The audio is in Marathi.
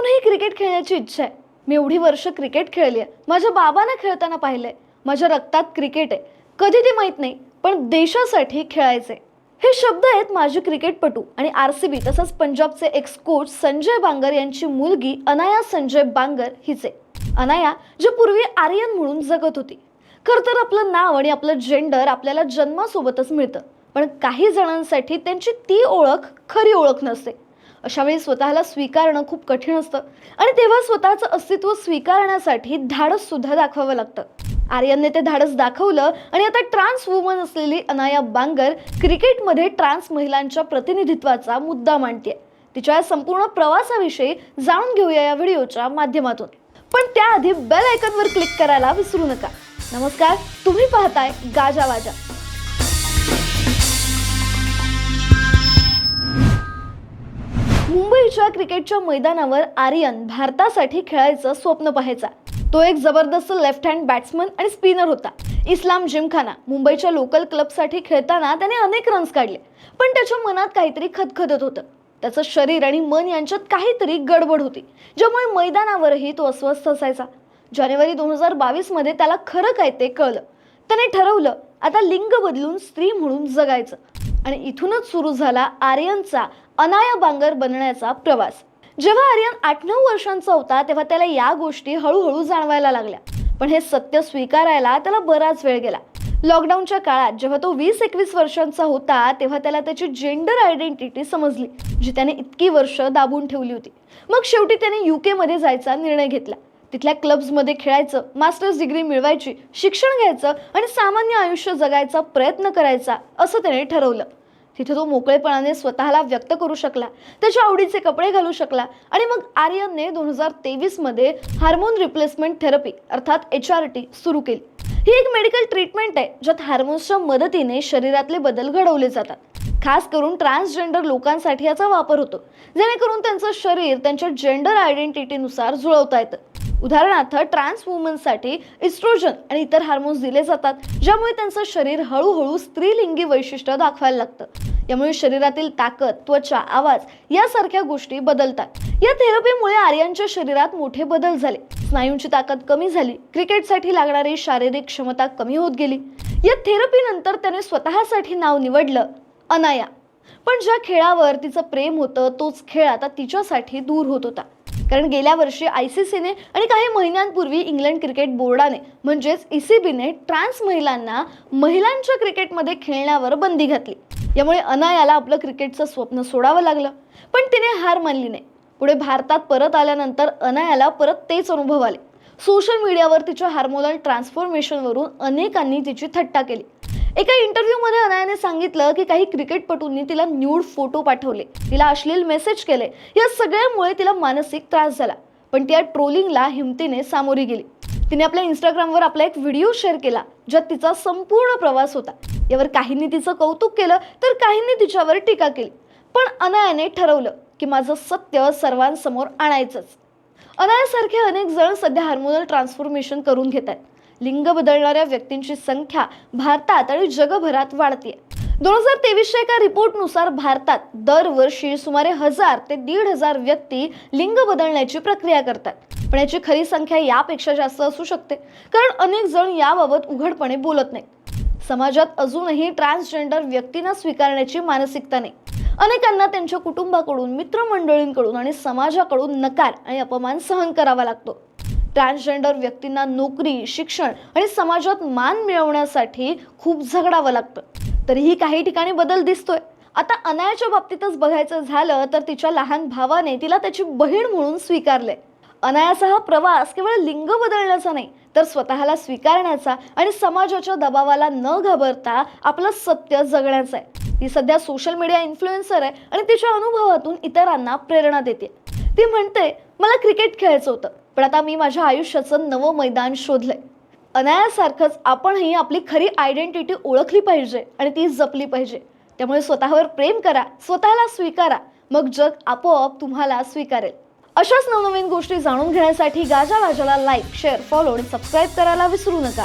अजूनही क्रिकेट खेळण्याची इच्छा आहे. मी एवढी वर्ष क्रिकेट खेळली आहे माझ्या बाबांना खेळताना पाहिलंय. माझ्या रक्तात क्रिकेट आहे. कधी ते माहीत नाही पण देशासाठी खेळायचे हे शब्द आहेत माजी क्रिकेटपटू आणि आर सी बी तसंच पंजाबचे एक्स कोच संजय बांगर यांची मुलगी अनाया संजय बांगर हिचे. अनाया जे पूर्वी आर्यन म्हणून जगत होती. खरं तर आपलं नाव आणि आपलं जेंडर आपल्याला जन्मासोबतच मिळतं. पण काही जणांसाठी त्यांची ती ओळख खरी ओळख नसते. अशा वेळी स्वतःला स्वीकारणं खूप कठीण असतं. आणि तेव्हा स्वतःचं अस्तित्व स्वीकारण्यासाठी धाडस सुद्धा दाखवावं लागतं. आर्यनने ते धाडस दाखवलं आणि आता ट्रान्स वुमन असलेली अनाया बांगर क्रिकेटमध्ये ट्रान्स महिलांच्या प्रतिनिधित्वाचा मुद्दा मांडते तिच्या या संपूर्ण प्रवासाविषयी जाणून घेऊया या व्हिडिओच्या माध्यमातून. पण त्याआधी बेल आयकनवर क्लिक करायला विसरू नका. नमस्कार तुम्ही पाहताय गाजा वाजा. मुंबईच्या क्रिकेटच्या मैदानावर आर्यन भारतासाठी खेळायचं स्वप्न पाहायचा. तो एक जबरदस्त लेफ्ट हँड बॅट्समन आणि स्पिनर होता. इस्लाम जिमखाना मुंबईच्या लोकल क्लबसाठी खेळताना त्याने अनेक रन्स काढले. पण त्याच्या मनात काहीतरी खतखतत होतं. त्याचं शरीर आणि मन यांच्यात काहीतरी गडबड होती. ज्यामुळे मैदानावरही तो अस्वस्थ असायचा. जानेवारी दोन हजार बावीसमध्ये त्याला खरं काय ते कळलं. त्याने ठरवलं आता लिंग बदलून स्त्री म्हणून जगायचं. आणि इथूनच सुरू झाला आर्यनचा अनाया बांगर बनण्याचा प्रवास. जेव्हा आर्यन आठ नऊ वर्षांचा होता तेव्हा त्याला या गोष्टी हळूहळू जाणवायला लागल्या. पण हे सत्य स्वीकारायला त्याला बराच वेळ गेला. लॉकडाऊनच्या काळात जेव्हा तो वीस एकवीस वर्षांचा होता तेव्हा त्याला त्याची जेंडर आयडेंटिटी समजली जी त्याने इतकी वर्ष दाबून ठेवली होती. मग शेवटी त्याने युकेमध्ये जायचा निर्णय घेतला. तिथल्या क्लब्समध्ये खेळायचं मास्टर्स डिग्री मिळवायची शिक्षण घ्यायचं आणि सामान्य आयुष्य जगायचा प्रयत्न करायचा असं त्याने ठरवलं. तिथे तो मोकळेपणाने स्वतःला व्यक्त करू शकला त्याच्या आवडीचे कपडे घालू शकला आणि मग आर्यनने दोन हजार तेवीसमध्ये हार्मोन रिप्लेसमेंट थेरपी अर्थात एच आर टी सुरू केली. ही एक मेडिकल ट्रीटमेंट आहे ज्यात हार्मोन्सच्या मदतीने शरीरातले बदल घडवले जातात. खास करून ट्रान्सजेंडर लोकांसाठी याचा वापर होतो. जेणेकरून त्यांचं शरीर त्यांच्या जेंडर आयडेंटिटीनुसार जुळवता येतं. उदाहरणार्थ ट्रान्स वुमनसाठी इस्ट्रोजन आणि इतर हार्मोन्स दिले जातात ज्यामुळे त्यांचं शरीर हळूहळू स्त्रीलिंगी वैशिष्ट्य दाखवायला लागतं. यामुळे शरीरातील ताकद त्वचा आवाज यासारख्या गोष्टी बदलतात. या थेरपीमुळे आर्यांच्या शरीरात मोठे बदल झाले. स्नायूंची ताकद कमी झाली. क्रिकेटसाठी लागणारी शारीरिक क्षमता कमी होत गेली. या थेरपीनंतर त्याने स्वतःसाठी नाव निवडलं अनाया. पण ज्या खेळावर तिचं प्रेम होतं तोच खेळ आता तिच्यासाठी दूर होत होता. कारण गेल्या वर्षी आय सी सीने आणि काही महिन्यांपूर्वी इंग्लंड क्रिकेट बोर्डाने म्हणजेच ई सी बीने ट्रान्स महिलांना महिलांच्या क्रिकेटमध्ये खेळण्यावर बंदी घातली. यामुळे अनायाला आपलं क्रिकेटचं स्वप्न सोडावं लागलं. पण तिने हार मानली नाही. पुढे भारतात परत आल्यानंतर अनायाला परत तेच अनुभव आले. सोशल मीडियावर तिच्या हार्मोनल ट्रान्सफॉर्मेशनवरून अनेकांनी तिची थट्टा केली. एका इंटरव्ह्यूमध्ये अनायाने सांगितलं की काही क्रिकेटपटूंनी तिला न्यूड फोटो पाठवले. तिला अश्लील मेसेज केले. या सगळ्यामुळे तिला मानसिक त्रास झाला. पण त्या ट्रोलिंगला हिमतीने सामोरी गेली. तिने आपल्या इंस्टाग्रामवर आपला एक व्हिडिओ शेअर केला ज्यात तिचा संपूर्ण प्रवास होता. यावर काहींनी तिचं कौतुक केलं तर काहींनी तिच्यावर टीका केली. पण अनायाने ठरवलं की माझं सत्य सर्वांसमोर आणायचंच. अनायासारखे अनेक जण सध्या हार्मोनल ट्रान्सफॉर्मेशन करून घेत आहेत. लिंग बदलणाऱ्या व्यक्तींची संख्या भारतात आणि जगभरात वाढते. दोन हजार तेवीसच्या एका रिपोर्टनुसार भारतात दरवर्षी सुमारे हजार ते दीड हजार व्यक्ती लिंग बदलण्याची प्रक्रिया करतात. पण याची खरी संख्या यापेक्षा जास्त असू शकते कारण अनेक जण याबाबत उघडपणे बोलत नाहीत. समाजात अजूनही ट्रान्सजेंडर व्यक्तींना स्वीकारण्याची मानसिकता नाही. अनेकांना त्यांच्या कुटुंबाकडून मित्रमंडळींकडून आणि समाजाकडून नकार आणि अपमान सहन करावा लागतो. ट्रान्सजेंडर व्यक्तींना नोकरी शिक्षण आणि समाजात मान मिळवण्यासाठी खूप झगडावं लागतं. तरीही काही ठिकाणी बदल दिसतोय. आता अनायाच्या बाबतीतच बघायचं झालं तर तिच्या लहान भावाने तिला त्याची बहीण म्हणून स्वीकारले अनायाचा हा प्रवास केवळ लिंग बदलण्याचा नाही तर स्वतःला स्वीकारण्याचा आणि समाजाच्या दबावाला न घाबरता आपलं सत्य जगण्याचं आहे. ती सध्या सोशल मीडिया इन्फ्लुएन्सर आहे आणि तिच्या अनुभवातून इतरांना प्रेरणा देते. ती म्हणते मला क्रिकेट खेळायचं होतं. पण आता मी माझ्या आयुष्याचं नवं मैदान शोधलंय. अनायासारखंच आपणही आपली खरी आयडेंटिटी ओळखली पाहिजे आणि ती जपली पाहिजे. त्यामुळे स्वतःवर प्रेम करा स्वतःला स्वीकारा मग जग आपोआप तुम्हाला स्वीकारेल. अशाच नवनवीन गोष्टी जाणून घेण्यासाठी गाजा वाजाला लाईक शेअर फॉलो आणि सबस्क्राईब करायला विसरू नका.